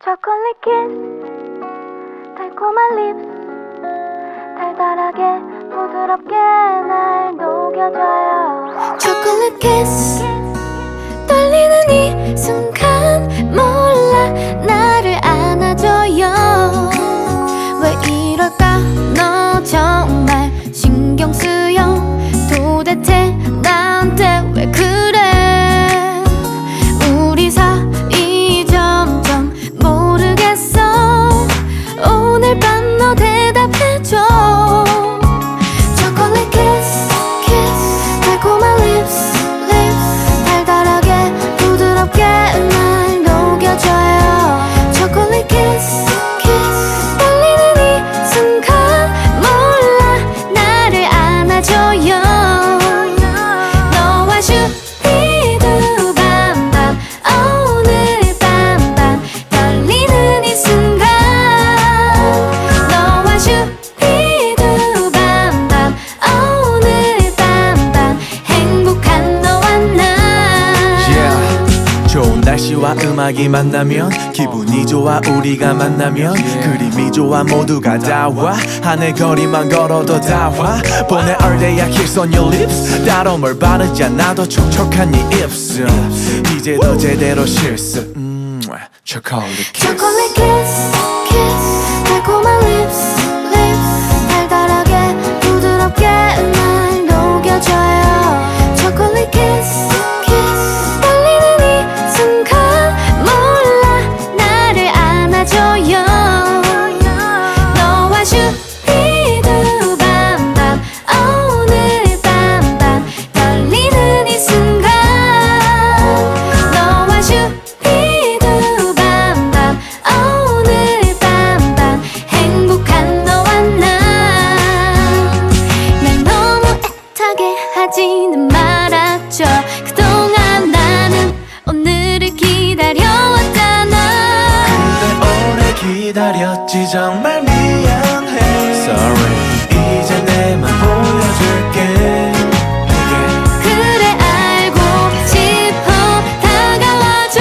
초콜릿 키스 달콤한 립스 달달하게 부드럽게 날 녹여줘요. 초콜릿 키스 날씨와 음악이 만나면 기분이 좋아 우리가 만나면 그림이 좋아 모두가 다와 하늘 거리만 걸어도 다와 보내 all day I kiss on your lips. 따로 뭘 바르지 않아도 촉촉한 네 입술. 이제 더 제대로 실수. 음, 초콜릿 키스 초콜릿 키스 키스 달콤한 립스 기다렸지. 정말 미안해. Sorry. 이제 내맘 보여줄게. 그래 알고 싶어. 다가와줘.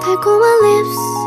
달콤한 립스